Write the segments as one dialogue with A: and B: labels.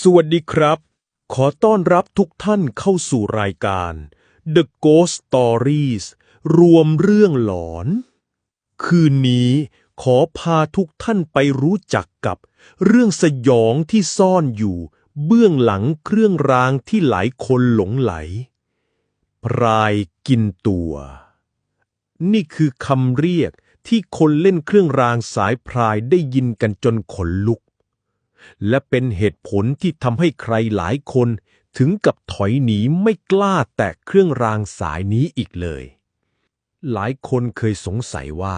A: สวัสดีครับ ขอต้อนรับทุกท่านเข้าสู่รายการ The Ghost Stories รวมเรื่องหลอน คืนนี้ขอพาทุกท่านไปรู้จักกับ เรื่องสยองที่ซ่อนอยู่ เบื้องหลังเครื่องรางที่หลายคนหลงไหล พรายกินตัว นี่คือคำเรียกที่คนเล่นเครื่องรางสายพรายได้ยินกันจนขนลุก และเป็นเหตุผลที่ทำให้ใครหลายคน ถึงกับถอยหนีไม่กล้าแตะเครื่องรางสายนี้อีกเลย หลายคนเคยสงสัยว่า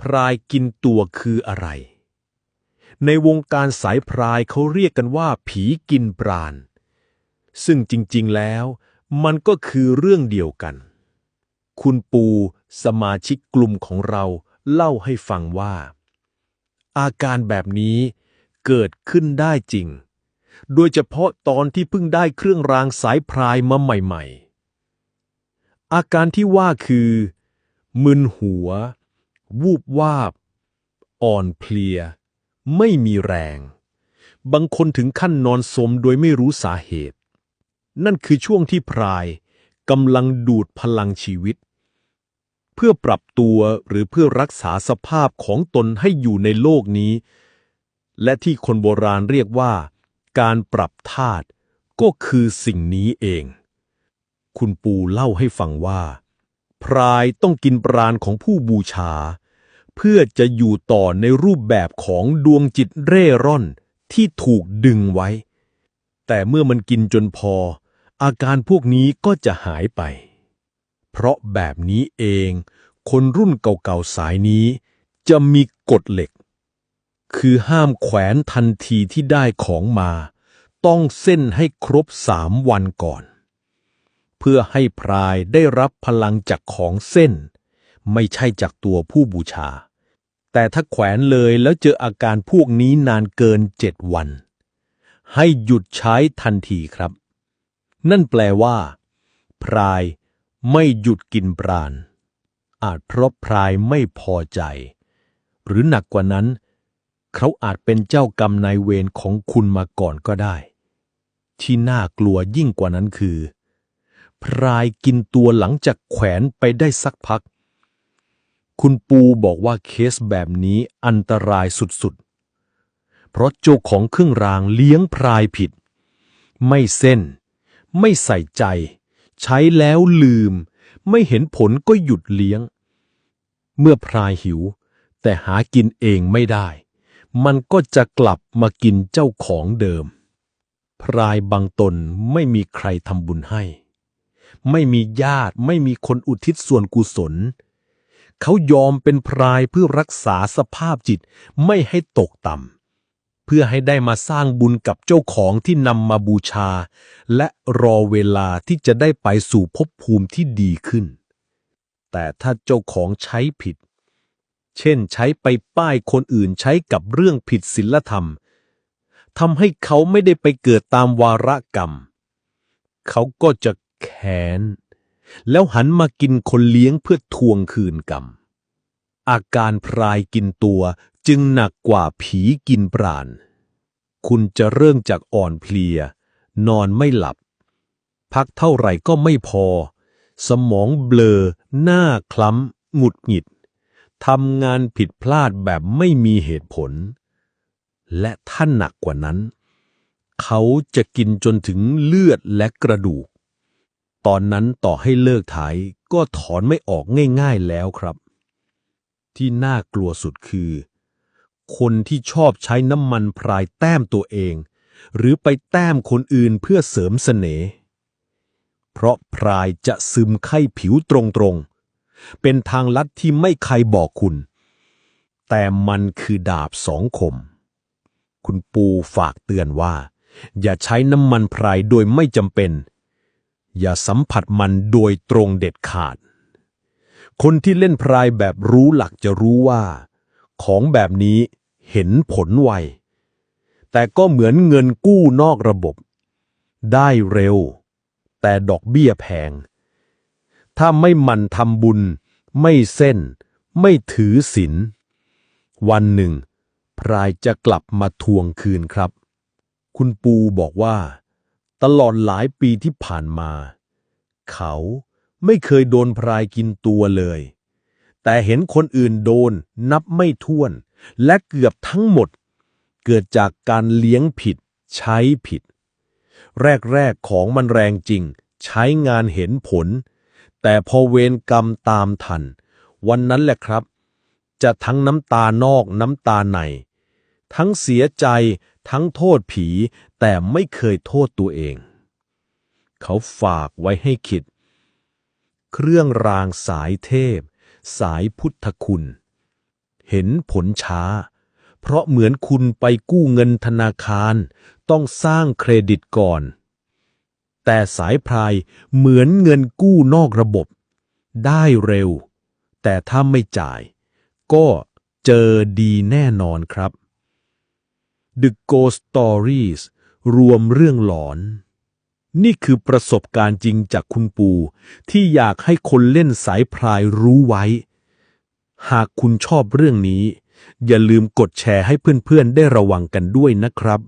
A: พรายกินตัวคืออะไร ในวงการสายพรายเขาเรียกกันว่า ผีกินปราณ ซึ่งจริงๆแล้ว มันก็คือเรื่องเดียวกัน คุณปูสมาชิกกลุ่มของเราเล่าให้ฟังว่า อาการแบบนี้ เกิดขึ้นได้จริง โดยเฉพาะตอนที่เพิ่งได้เครื่องรางสายพรายมาใหม่ ๆ อาการที่ว่าคือ มึนหัว วูบวาบ อ่อนเพลีย ไม่มีแรง บางคนถึงขั้นนอนสมโดยไม่รู้สาเหตุ นั่นคือช่วงที่พรายกำลังดูดพลังชีวิต เพื่อปรับตัวหรือเพื่อรักษาสภาพของตนให้อยู่ในโลกนี้ และที่คนโบราณเรียกว่า การปรับธาตุก็คือสิ่งนี้เอง คุณปูเล่าให้ฟังว่า พรายต้องกินปราณของผู้บูชา เพื่อจะอยู่ต่อในรูปแบบของดวงจิตเร่ร่อนที่ถูกดึงไว้ แต่เมื่อมันกินจนพอ อาการพวกนี้ก็จะหายไป เพราะแบบนี้เอง คนรุ่นเก่าๆสายนี้ จะมีกฎเหล็ก คือห้ามแขวนทันทีที่ได้ของมา ต้องเส้นให้ครบสามวันก่อน เพื่อให้พรายได้รับพลังจากของเส้น ไม่ใช่จากตัวผู้บูชา แต่ถ้าแขวนเลยแล้วเจออาการพวกนี้นานเกินเจ็ดวัน ให้หยุดใช้ทันทีครับ นั่นแปลว่า พรายไม่หยุดกินปราณอาจเพราะพรายไม่พอใจ หรือหนักกว่านั้น เขาอาจเป็นเจ้ากรรมนายเวรของคุณมาก่อนก็ได้ ที่น่ากลัวยิ่งกว่านั้นคือ พรายกินตัวหลังจากแขวนไปได้สักพัก คุณปูบอกว่าเคสแบบนี้อันตรายสุดๆ เพราะเจ้าของเครื่องรางเลี้ยงพรายผิด ไม่เส้น ไม่ใส่ใจ ใช้แล้วลืม ไม่เห็นผลก็หยุดเลี้ยง เมื่อพรายหิว แต่หากินเองไม่ได้ มันก็จะกลับมากินเจ้าของเดิม พรายบางตนไม่มีใครทำบุญให้ ไม่มีญาติไม่มีคนอุทิศส่วนกุศล เขายอมเป็นพรายเพื่อรักษาสภาพจิตไม่ให้ตกต่ำ เพื่อให้ได้มาสร้างบุญกับเจ้าของที่นำมาบูชา และรอเวลาที่จะได้ไปสู่ภพภูมิที่ดีขึ้น แต่ถ้าเจ้าของใช้ผิด เช่นใช้ไปป้ายคนอื่นใช้กับเรื่องผิดศีลธรรมทำให้เขาไม่ได้ไปเกิดตามวาระกรรม เขาก็จะแค้น แล้วหันมากินคนเลี้ยงเพื่อทวงคืนกรรม อาการพรายกินตัวจึงหนักกว่าผีกินปราณ คุณจะเริ่มจากอ่อนเพลีย นอนไม่หลับ พักเท่าไหร่ก็ไม่พอ สมองเบลอ หน้าคล้ำหงุดหงิด ทำงานผิดพลาดแบบไม่มีเหตุผล และท่านหนักกว่านั้น เขาจะกินจนถึงเลือดและกระดูก ตอนนั้นต่อให้เลิกถ่ายก็ถอนไม่ออกง่ายๆแล้วครับ ที่น่ากลัวสุดคือ คนที่ชอบใช้น้ำมันพรายแต้มตัวเอง หรือไปแต้มคนอื่นเพื่อเสริมเสน่ห์เพราะพรายจะซึมไข้ผิวตรงๆ เป็นทางลัดที่ไม่ใครบอกคุณ แต่มันคือดาบสองคม คุณปูฝากเตือนว่า อย่าใช้น้ำมันพรายโดยไม่จำเป็น อย่าสัมผัสมันโดยตรงเด็ดขาด คนที่เล่นพรายแบบรู้หลักจะรู้ว่า ของแบบนี้เห็นผลไว แต่ก็เหมือนเงินกู้นอกระบบ ได้เร็ว แต่ดอกเบี้ยแพง ถ้าไม่หมันทำบุญ ไม่เส้น ไม่ถือศีลวันหนึ่ง พรายจะกลับมาทวงคืนครับ คุณปูบอกว่า ตลอดหลายปีที่ผ่านมา เขาไม่เคยโดนพรายกินตัวเลย แต่เห็นคนอื่นโดนนับไม่ถ้วน และเกือบทั้งหมด เกิดจากการเลี้ยงผิด ใช้ผิด แรกๆของมันแรงจริง ใช้งานเห็นผล แต่พอเวรกรรมตามทัน วันนั้นแหละครับ จะทั้งน้ำตานอกน้ำตาใน ทั้งเสียใจทั้งโทษผี แต่ไม่เคยโทษตัวเอง เขาฝากไว้ให้คิด เครื่องรางสายเทพ สายพุทธคุณ เห็นผลช้า เพราะเหมือนคุณไปกู้เงินธนาคาร ต้องสร้างเครดิตก่อน แต่สายพายเหมือนเงินกู้นอกระบบ ได้เร็ว แต่ถ้าไม่จ่าย ก็เจอดีแน่นอนครับ The Ghost Stories รวมเรื่องหลอน นี่คือประสบการณ์จริงจากคุณปูที่อยากให้คนเล่นสายพายรู้ไว้ หากคุณชอบเรื่องนี้ อย่าลืมกดแชร์ให้เพื่อนๆได้ระวังกันด้วยนะครับ